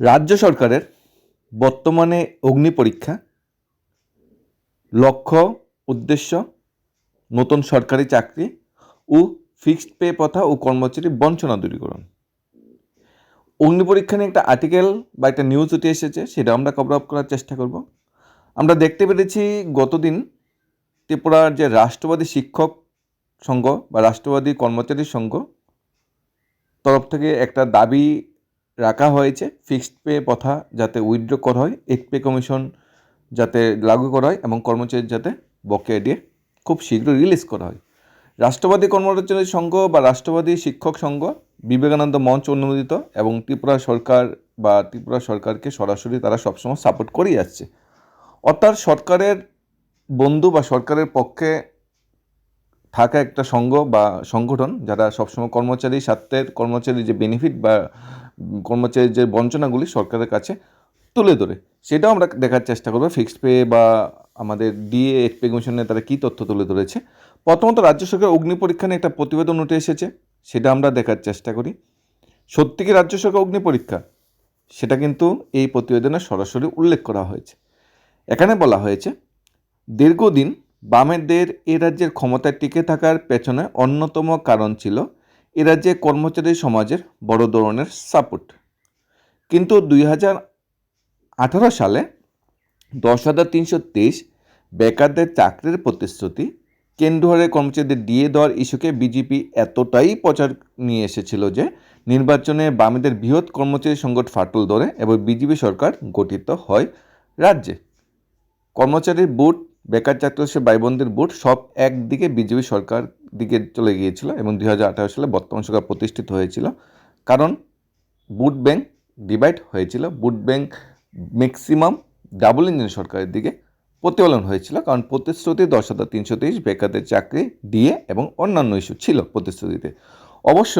রাজ্য সরকারের বর্তমানে অগ্নি পরীক্ষা, লক্ষ্য, উদ্দেশ্য, নতুন সরকারি চাকরি ও ফিক্সড পে প্রথা ও কর্মচারী বঞ্চনা দূরীকরণ। অগ্নি পরীক্ষা নিয়ে একটা আর্টিকেল বা একটা নিউজ উঠে এসেছে, সেটা আমরা কভার আপ করার চেষ্টা করব। আমরা দেখতে পেরেছি গতদিন ত্রিপুরার যে রাষ্ট্রবাদী শিক্ষক সংঘ বা রাষ্ট্রবাদী কর্মচারী সংঘ তরফ থেকে একটা দাবি রাখা হয়েছে ফিক্সড পে প্রথা যাতে উইথড্র করা হয় এইট পে কমিশন যাতে লাগু করা হয় এবং কর্মচারীর যাতে বকেয়া দিয়ে খুব শীঘ্র রিলিজ করা হয়। রাষ্ট্রবাদী কর্মচারী সংঘ বা রাষ্ট্রবাদী শিক্ষক সংঘ, বিবেকানন্দ মঞ্চ অনুমোদিত এবং ত্রিপুরা সরকার বা ত্রিপুরা সরকারকে সরাসরি তারা সবসময় সাপোর্ট করেই আসছে। অর্থাৎ সরকারের বন্ধু বা সরকারের পক্ষে থাকা একটা সংঘ বা সংগঠন যারা সবসময় কর্মচারী, স্বার্থের কর্মচারীর যে বেনিফিট বা কর্মচারীর যে বঞ্চনাগুলি সরকারের কাছে তুলে ধরে, সেটাও আমরা দেখার চেষ্টা করব। ফিক্সড পে বা আমাদের ডিএ এইট পে কমিশনে তারা কী তথ্য তুলে ধরেছে? প্রথমত রাজ্য সরকার অগ্নি পরীক্ষা নিয়ে একটা প্রতিবেদন উঠে এসেছে, সেটা আমরা দেখার চেষ্টা করি। সত্যি কি রাজ্য সরকার অগ্নি পরীক্ষা? সেটা কিন্তু এই প্রতিবেদনে সরাসরি উল্লেখ করা হয়েছে। এখানে বলা হয়েছে, দীর্ঘদিন বামেদের এ রাজ্যের ক্ষমতায় টিকে থাকার পেছনে অন্যতম কারণ ছিল এ রাজ্যে কর্মচারী সমাজের বড় ধরনের সাপোর্ট কিন্তু দুই হাজার আঠারো সালে দশ হাজার তিনশো তেইশ বেকারদের চাকরির প্রতিশ্রুতি, কেন্দ্রহারে কর্মচারীদের দিয়ে দেওয়ার ইস্যুকে বিজেপি এতটাই প্রচার নিয়ে এসেছিল যে নির্বাচনে বামেদের বৃহৎ কর্মচারী সংকট ফাটল ধরে এবং বিজেপি সরকার গঠিত হয় রাজ্যে। কর্মচারীর বুট বেকার চাকরি ভাই বোনদের বুট সব একদিকে বিজেপি সরকার দিকে চলে গিয়েছিল এবং দুই হাজার আঠারো সালে বর্তমান সরকার প্রতিষ্ঠিত হয়েছিল। কারণ বুট ব্যাংক ডিভাইড হয়েছিল। Vote bank maximum double engine সরকারের দিকে প্রতিফলন হয়েছিল। কারণ প্রতিশ্রুতি দশ হাজার তিনশো তেইশ বেকারদের চাকরি দিয়ে এবং অন্যান্য ইস্যু ছিল প্রতিশ্রুতিতে। অবশ্য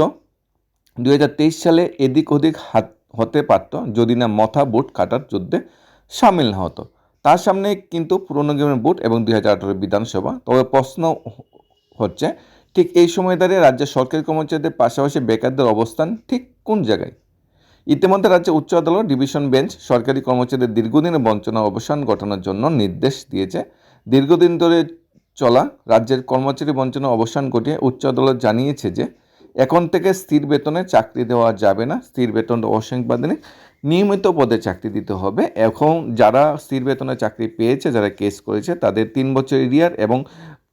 দুই হাজার তেইশ সালে এদিক ওদিক হাত হতে পারত। যদি না মথা বুট কাটার যুদ্ধে সামিল না হতো। তার সামনে কিন্তু পুরনো গেমের বুট এবং দুই হাজার আঠারো বিধানসভা। তবে প্রশ্ন হচ্ছে, ঠিক এই সময় দাঁড়িয়ে রাজ্যের সরকারি কর্মচারীদের পাশাপাশি বেকারদের অবস্থান ঠিক কোন জায়গায়? ইতিমধ্যে রাজ্যে উচ্চ আদালত, ডিভিশন বেঞ্চ, সরকারি কর্মচারীদের দীর্ঘদিনের বঞ্চনা অবসান ঘটানোর জন্য নির্দেশ দিয়েছে। দীর্ঘদিন ধরে চলা রাজ্যের কর্মচারী বঞ্চনা অবসান ঘটিয়ে উচ্চ আদালত জানিয়েছে যে এখন থেকে স্থির বেতনে চাকরি দেওয়া যাবে না। স্থির বেতন অসংবাদিনী নিয়মিত পদে চাকরি দিতে হবে। এখন যারা স্থির বেতনে চাকরি পেয়েছে, যারা কেস করেছে, তাদের তিন বছর এরিয়ার এবং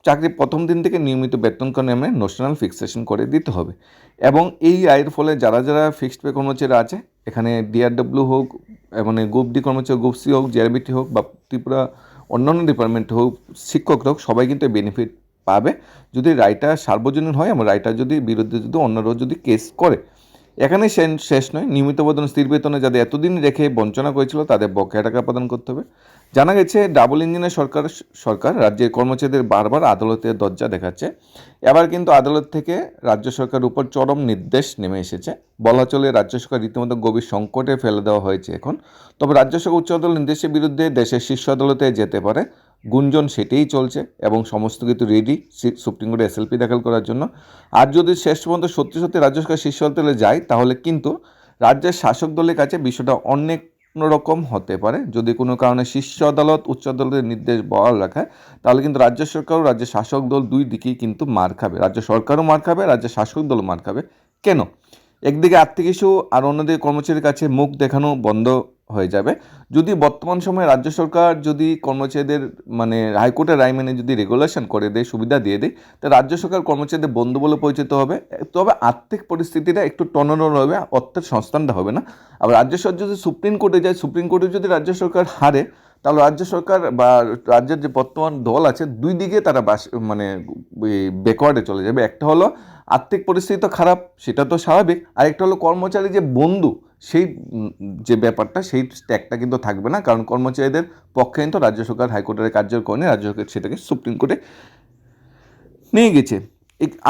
চাকরি প্রথম দিন থেকে নিয়মিত বেতন নেমে ন্যাশনাল ফিক্সেশন করে দিতে হবে। এবং এই আয়ের ফলে যারা যারা ফিক্সড পে কর্মচারী আছে, এখানে ডিআরডব্লিউ হোক মানে গ্রুপ ডি কর্মচারী গ্রুপ সি হোক জেআরবিটি হোক বা ত্রিপুরা অন্যান্য ডিপার্টমেন্ট হোক শিক্ষকরা হোক, সবাই কিন্তু বেনিফিট পাবে। যদি রায়টা সার্বজনীন হয়, এবং রায়টা যদি বিরুদ্ধে যদি অন্যরাও যদি কেস করে। এখানে শেষ নয়, নিয়মিত বেতন স্থির বেতনে যাদের এতদিন রেখে বঞ্চনা করেছিল, তাদের বকেয়া টাকা প্রদান করতে হবে। জানা গেছে ডাবল ইঞ্জিনের সরকার সরকার রাজ্যের কর্মচারীদের বারবার আদালতের দরজা দেখাচ্ছে। এবার কিন্তু আদালত থেকে রাজ্য সরকারের উপর চরম নির্দেশ নেমে এসেছে। বলা চলে, রাজ্য সরকার রীতিমতো গভীর সংকটে ফেলে দেওয়া হয়েছে এখন। তবে রাজ্য সরকার উচ্চ আদালত নির্দেশের বিরুদ্ধে দেশের শীর্ষ আদালতে যেতে পারে। গুঞ্জন সেটাই চলছে এবং সমস্ত কিছু রেডি সুপ্রিম কোর্টে এসএলপি দাখিল করার জন্য। আর যদি শেষ পর্যন্ত সত্যি সত্যি রাজ্য সরকার শীর্ষ আদালতে যায়, তাহলে কিন্তু রাজ্যের শাসক দলের কাছে বিষয়টা অনেক রকম হতে পারে। যদি কোনো কারণে শীর্ষ আদালত, উচ্চ আদালতের নির্দেশ বহাল রাখায় তাহলে কিন্তু রাজ্য সরকার ও রাজ্যের শাসক দল দুই দিকেই কিন্তু মার খাবে। রাজ্য সরকারও মার খাবে রাজ্যের শাসক দলও মার খাবে। কেন? একদিকে আর্থিক ইস্যু আর অন্যদিকে কর্মচারীর কাছে মুখ দেখানো বন্ধ হয়ে যাবে। যদি বর্তমান সময়ে রাজ্য সরকার যদি কর্মচারীদের মানে হাইকোর্টের রায় মেনে যদি রেগুলেশন করে দেয়, সুবিধা দিয়ে দেয়, তা রাজ্য সরকার কর্মচারীদের বন্ধু বলে পরিচিত হবে। তবে আর্থিক পরিস্থিতিটা একটু টনটন হবে, অর্থের সংস্থানটা হবে না। আবার রাজ্য সরকার যদি সুপ্রিম কোর্টে যায়, সুপ্রিম কোর্টে যদি রাজ্য সরকার হারে, তাহলে রাজ্য সরকার বা রাজ্যের যে বর্তমান দল আছে, দুই দিকে তারা বাস মানে ব্যাকওয়ার্ডে চলে যাবে। একটা হলো আর্থিক পরিস্থিতি তো খারাপ, সেটা তো স্বাভাবিক। আরেকটা হলো কর্মচারী যে বন্ধু সেই যে ব্যাপারটা, সেই ট্যাগটা কিন্তু থাকবে না। কারণ কর্মচারীদের পক্ষে কিন্তু রাজ্য সরকার হাইকোর্টের কার্যের নেই রাজ্য সরকার সেটাকে সুপ্রিম কোর্টে নিয়ে গেছে।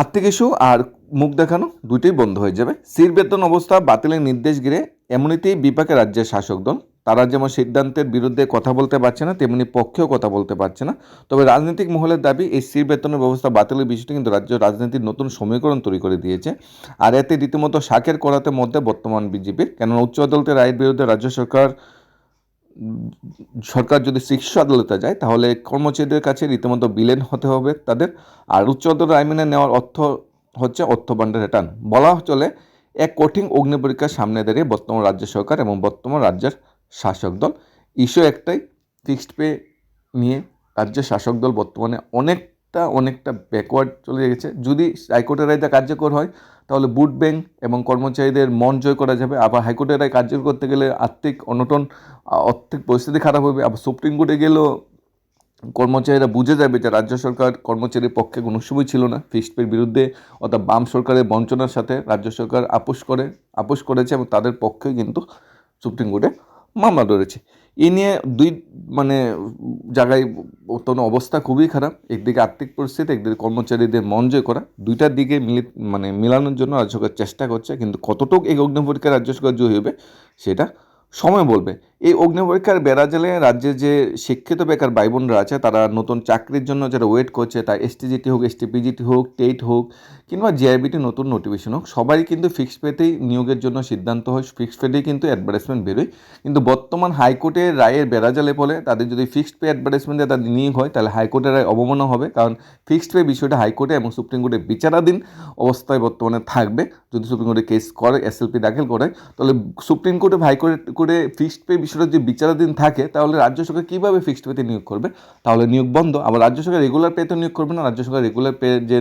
আর্থিক ইস্যু আর মুখ দেখানো দুটোই বন্ধ হয়ে যাবে। স্থির বেতন অবস্থা বাতিলের নির্দেশ ঘিরে এমনিতেই বিপাকে রাজ্যের শাসক দল তারা যেমন সিদ্ধান্তের বিরুদ্ধে কথা বলতে পারছে না, তেমনি পক্ষেও কথা বলতে পারছে না। তবে রাজনৈতিক মহলের দাবি, এই স্থির বেতনের ব্যবস্থা বাতিলের বিষয়টি কিন্তু রাজ্য রাজনীতির নতুন সমীকরণ তৈরি করে দিয়েছে। আর এতে রীতিমতো শাকের করাতে মধ্যে বর্তমান বিজেপির। কেননা উচ্চ আদালতের রায়ের বিরুদ্ধে রাজ্য সরকার সরকার যদি শীর্ষ আদালতে যায়, তাহলে কর্মচারীদের কাছে রীতিমতো বিলেন হতে হবে তাদের। আর উচ্চ আদালত রায় মেনে নেওয়ার অর্থ হচ্ছে অর্থ ভাণ্ডার রিটার্ন। বলা চলে, এক কঠিন অগ্নি পরীক্ষার সামনে দাঁড়িয়ে বর্তমান রাজ্য সরকার এবং বর্তমান রাজ্যের শাসক দল। ইস্যু একটাই ফিক্সড পে নিয়ে রাজ্যের শাসক দল বর্তমানে অনেকটা অনেকটা ব্যাকওয়ার্ড চলে গেছে। যদি হাইকোর্টের রায়টা কার্যকর হয়, তাহলে বুট ব্যাংক এবং কর্মচারীদের মন জয় করা যাবে। আবার হাইকোর্টের রায় কার্যকর করতে গেলে আর্থিক অনটন, আর্থিক পরিস্থিতি খারাপ হবে। আবার সুপ্রিম কোর্টে গেলেও কর্মচারীরা বুঝে যাবে যে রাজ্য সরকার কর্মচারীর পক্ষে কোনো সময় ছিল না। ফিক্সড পের বিরুদ্ধে অর্থাৎ বাম সরকারের বঞ্চনার সাথে রাজ্য সরকার আপোষ করে, আপোষ করেছে এবং তাদের পক্ষে কিন্তু সুপ্রিম কোর্টে মামলা রয়েছে এ নিয়ে দুই মানে জায়গায় তখন অবস্থা খুবই খারাপ। একদিকে আর্থিক পরিস্থিতি, একদিকে কর্মচারীদের মন জয় করা। দুইটার দিকে মিলি মানে মেলানোর জন্য রাজ্য সরকার চেষ্টা করছে, কিন্তু কতটুকু এই অগ্নি পরীক্ষায় রাজ্য সরকার জয়ী হবে, সেটা সময় বলবে। এই অগ্নি পরীক্ষার বেড়া জেলে রাজ্যে যে শিক্ষিত বেকার ভাই বোনরা আছে, তারা নতুন চাকরির জন্য যারা ওয়েট করছে, তা এসটিজিটি হোক এসটিপিজিটি হোক টেট হোক, কিংবা জিআইবিটি নতুন নোটিফিকেশন হোক সবাই কিন্তু ফিক্সড পেতেই নিয়োগের জন্য সিদ্ধান্ত হয়। ফিক্সড পেতেই কিন্তু অ্যাডভার্টাইজমেন্ট বেরোয়। কিন্তু বর্তমান হাইকোর্টের রায়ের বেড়াজালে বলে তাদের যদি ফিক্সড পে অ্যাডভার্টাইজমেন্টে তাদের নিয়োগ হয়, তাহলে হাইকোর্টের রায় অবমাননা হবে। কারণ ফিক্সড পে বিষয়টা হাইকোর্টে এবং সুপ্রিম কোর্টে বিচারাধীন অবস্থায় বর্তমানে থাকবে। যদি সুপ্রিম কোর্টে কেস করে এসএলপি দাখিল করে, তাহলে সুপ্রিম কোর্টে, হাইকোর্ট কোর্টে ফিক্সড পে বিষয়টা যদি বিচারাধীন থাকে, তাহলে রাজ্য সরকার কীভাবে ফিক্সড পেতে নিয়োগ করবে? তাহলে নিয়োগ বন্ধ। আবার রাজ্য সরকার রেগুলার পেতে নিয়োগ করবে না, রাজ্য সরকার রেগুলার পে যে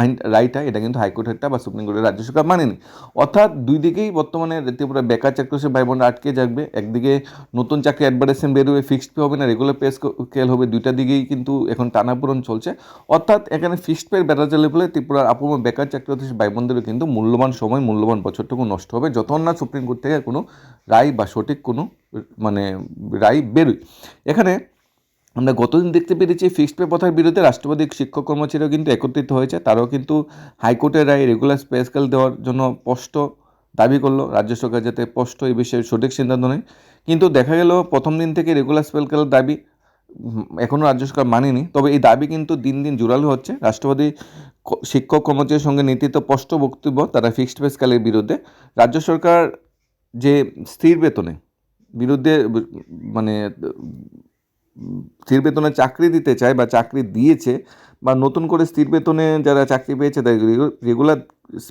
আইন রায়টা এটা কিন্তু হাইকোর্টেরটা বা সুপ্রিম কোর্টের রাজ্য সরকার মানেনি। অর্থাৎ দুই দিকেই বর্তমানে ত্রিপুরা বেকার চাকরি ভাই আটকে যাবে। একদিকে নতুন চাকরি অ্যাডভার্টাইজমেন্ট বেরোবে ফিক্সড পে হবে না রেগুলার পে স্কেল হবে, দুইটা দিকেই কিন্তু এখন টানাপূরণ চলছে। অর্থাৎ এখানে ফিক্সড পের বেড়া চলে ফলে ত্রিপুরার আপুম বেকার চাকরি ভাই বোনদেরও কিন্তু মূল্যবান সময়, মূল্যবান বছরটুকু নষ্ট হবে। যতক্ষণ না সুপ্রিম কোর্ট থেকে কোনো রায় বা সঠিক কোনো মানে রায় বেরোয়। এখানে আমরা গতদিন দেখতে পেরেছি ফিক্সড পে প্রথার বিরুদ্ধে রাষ্ট্রপতি, শিক্ষক কর্মচারীও কিন্তু একত্রিত হয়েছে। তারাও কিন্তু হাইকোর্টের রায় রেগুলার পে স্কেল দেওয়ার জন্য স্পষ্ট দাবি করল। রাজ্য সরকার যাতে স্পষ্ট এই বিষয়ে সঠিক সিদ্ধান্ত নেয়। কিন্তু দেখা গেল প্রথম দিন থেকে রেগুলার স্পেলকেলের দাবি এখনও রাজ্য সরকার মানেনি। তবে এই দাবি কিন্তু দিন দিন জোরালো হচ্ছে। রাষ্ট্রপতি শিক্ষক, কর্মচারীর সঙ্গে নীতিতে স্পষ্ট বক্তব্য, তারা ফিক্সড পে স্কেলের বিরুদ্ধে। রাজ্য সরকার যে স্থির বেতনে বিরুদ্ধে মানে স্থির বেতনে চাকরি দিতে চায় বা চাকরি দিয়েছে বা নতুন করে স্থির বেতনে যারা চাকরি পেয়েছে তাদের রেগুলার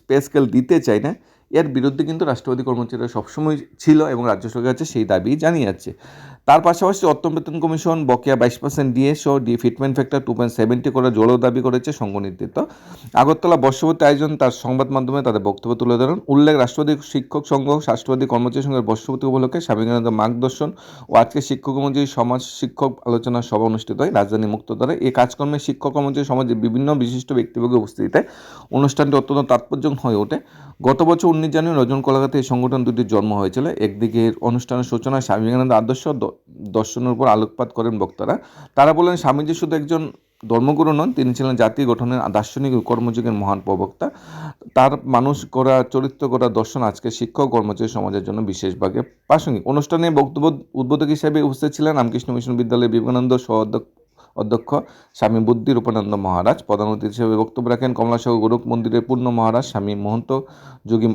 পে স্কেল দিতে চায় না, এর বিরুদ্ধে কিন্তু রাষ্ট্রপতি কর্মচারীরা সবসময় ছিল এবং রাজ্য সরকার সেই দাবি জানিয়ে যাচ্ছে। তার পাশাপাশি অর্থ বেতন কমিশন বকেয়া বাইশ পার্সেন্ট ডিএ সহ the fitment factor two point seventy করে জোরও দাবি করেছে সংঘ নেতৃত্ব আগরতলা বর্ষবর্তী আয়োজন তার সংবাদ মাধ্যমে তাদের বক্তব্য তুলে ধরেন। উল্লেখ, রাষ্ট্রপতি শিক্ষক সংঘ রাষ্ট্রপতি কর্মচারী সংঘের বর্ষপতি উপলক্ষে স্বামীকানন্দ মার্গদর্শন ও আজকে শিক্ষক কর্মচারী, সমাজ শিক্ষক আলোচনা সভা অনুষ্ঠিত হয়। রাজধানী মুক্তদ্বারে এই কাজকর্মে শিক্ষক কর্মচারী সমাজের বিভিন্ন বিশিষ্ট ব্যক্তিবর্গের উপস্থিতিতে অনুষ্ঠানটি অত্যন্ত তাৎপর্য হয়ে ওঠে। গত বছর উনিশ জানুয়ারি রজন কলাকাতে এই সংগঠন দুটির জন্ম হয়েছিল। একদিকে অনুষ্ঠানের সূচনায় স্বামী বিবেকানন্দ আদর্শ দর্শনের উপর আলোকপাত করেন বক্তারা। তারা বলেন, স্বামীজি শুধু একজন ধর্মগুরু নন, তিনি ছিলেন জাতি গঠনের দার্শনিক কর্মযুগের মহান প্রবক্তা। তার মানুষ করা, চরিত্র করা, দর্শন আজকে শিক্ষক কর্মচারী সমাজের জন্য বিশেষভাবে প্রাসঙ্গিক। অনুষ্ঠানে বক্তব্য উদ্বোধক হিসেবে উপস্থিত ছিলেন রামকৃষ্ণ মিশন বিদ্যালয়ের বিবেকানন্দ সহ অধ্যক্ষ স্বামী বুদ্ধি রূপানন্দ মহারাজ। প্রধান অতিথি হিসেবে বক্তব্য রাখেন কমলাসাগর গোরখ মন্দিরের পূর্ণ মহারাজ স্বামী মহন্ত যোগী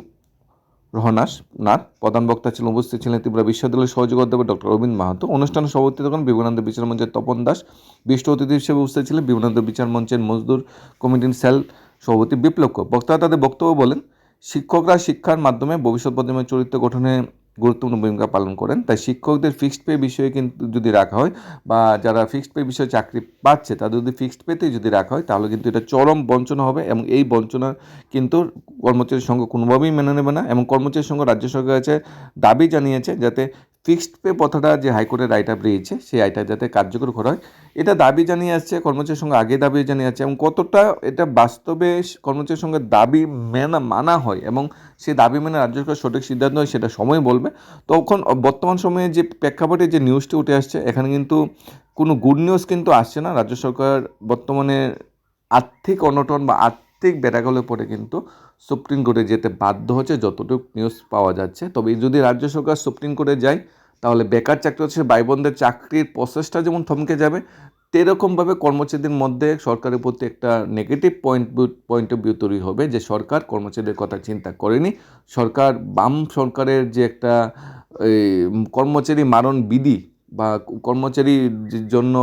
রহনাস নাথ প্রধান বক্তা ছিলেন, উপস্থিত ছিলেন ত্রিপুরা বিশ্ববিদ্যালয়ের সহযোগী অধ্যাপক ডক্টর রবীন্দ্র মাহাতো। অনুষ্ঠানে সভাপতি তখন বিবেকানন্দ বিচার মঞ্চের তপন দাস। বিষ্ট অতিথি হিসেবে উপস্থিত ছিলেন বিবেকানন্দ বিচার মঞ্চের মজদুর কমিটির সেল সভাপতি বিপ্লব বক্তারা তাদের বক্তব্য বলেন, শিক্ষকরা শিক্ষার মাধ্যমে ভবিষ্যৎ প্রজন্মের চরিত্র গঠনে গুরুত্বপূর্ণ ভূমিকা পালন করেন। তাই শিক্ষকদের ফিক্সড পে বিষয়ে কিন্তু যদি রাখা হয় বা যারা ফিক্সড পে বিষয়ে চাকরি পাচ্ছে তাদের যদি ফিক্সড পেতে যদি রাখা হয় তাহলে কিন্তু এটা চরম বঞ্চনা হবে এবং এই বঞ্চনা কিন্তু কর্মচারীর সঙ্গে কোনোভাবেই মেনে নেবে না এবং কর্মচারীর সঙ্গে রাজ্য সরকার কাছে দাবি জানিয়েছে যাতে ফিক্সড পে প্রথাটা যে হাইকোর্টের রায়টা বেরিয়েছে, সেই রায়টা যাতে কার্যকর করা হয়, এটা দাবি জানিয়ে আসছে কর্মচারীর সঙ্গে আগে দাবি জানিয়ে আসছে এবং কতটা এটা বাস্তবে কর্মচারীর সঙ্গে দাবি মেনা, মানা হয় এবং সেই দাবি মেনে রাজ্য সরকার সঠিক সিদ্ধান্ত হয় সেটা সময় বলবে। তখন বর্তমান সময়ে যে প্রেক্ষাপটে যে নিউজটি উঠে আসছে, এখানে কিন্তু কোনো গুড নিউজ কিন্তু আসছে না। রাজ্য সরকার বর্তমানে আর্থিক অনটন বা আর্থিক বেড়াগলে পরে কিন্তু সুপ্রিম কোর্টে যেতে বাধ্য হচ্ছে, যতটুকু নিউজ পাওয়া যাচ্ছে। তবে যদি রাজ্য সরকার সুপ্রিম কোর্টে যায়, তাহলে বেকার চাকরি হচ্ছে ভাই বোনদের চাকরির প্রসেসটা যেমন থমকে যাবে, তেরকমভাবে কর্মচারীদের মধ্যে সরকারের প্রতি একটা negative point point of view তৈরি হবে যে সরকার কর্মচারীদের কথা চিন্তা করেনি। সরকার, বাম সরকারের যে একটা কর্মচারী মারণ বিধি বা কর্মচারীর জন্য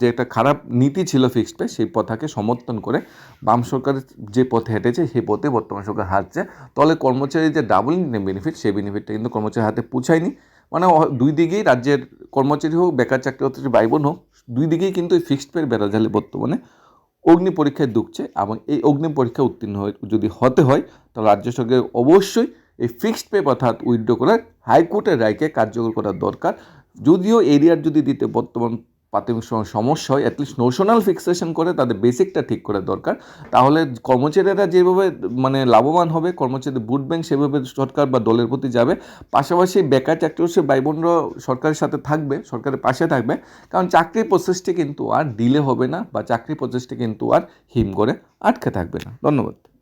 যে একটা খারাপ নীতি ছিল ফিক্সড পে সেই পথাকে সমর্থন করে বাম সরকার যে পথে হেঁটেছে, সেই পথে বর্তমান সরকার হাঁটছে। তাহলে কর্মচারীর যে ডাবল ইনকাম বেনিফিট সেই বেনিফিটটা কিন্তু কর্মচারীর হাতে পৌঁছায়নি। মানে দুই দিকেই রাজ্যের কর্মচারী হোক, বেকার চাকরি ভাই বোন হোক, দুই দিকেই কিন্তু এই ফিক্সড পের বেড়াজালে বর্তমানে অগ্নি পরীক্ষায় ঢুকছে এবং এই অগ্নি পরীক্ষা উত্তীর্ণ হয়ে যদি হতে হয়, তাহলে রাজ্য সরকার অবশ্যই এই ফিক্সড পে অর্থাৎ উইথড্র করার হাইকোর্টের রায়কে কার্যকর করা দরকার। যদিও এরিয়ার যদি দিতে বর্তমান প্রাথমিক সময় সমস্যা হয় অ্যাটলিস্ট নোশনাল ফিক্সেশন করে তাদের বেসিকটা ঠিক করা দরকার। তাহলে কর্মচারীরা যেভাবে মানে লাভবান হবে, কর্মচারীদের বুট ব্যাংক সেভাবে সরকার বা দলের প্রতি যাবে। পাশাপাশি বেকার চাকরি হচ্ছে ভাই সরকারের সাথে থাকবে, সরকারের পাশে থাকবে। কারণ চাকরির প্রসেসটি কিন্তু আর ডিলে হবে না বা চাকরির প্রসেসটি কিন্তু আর হিম করে আটকে থাকবে না। ধন্যবাদ।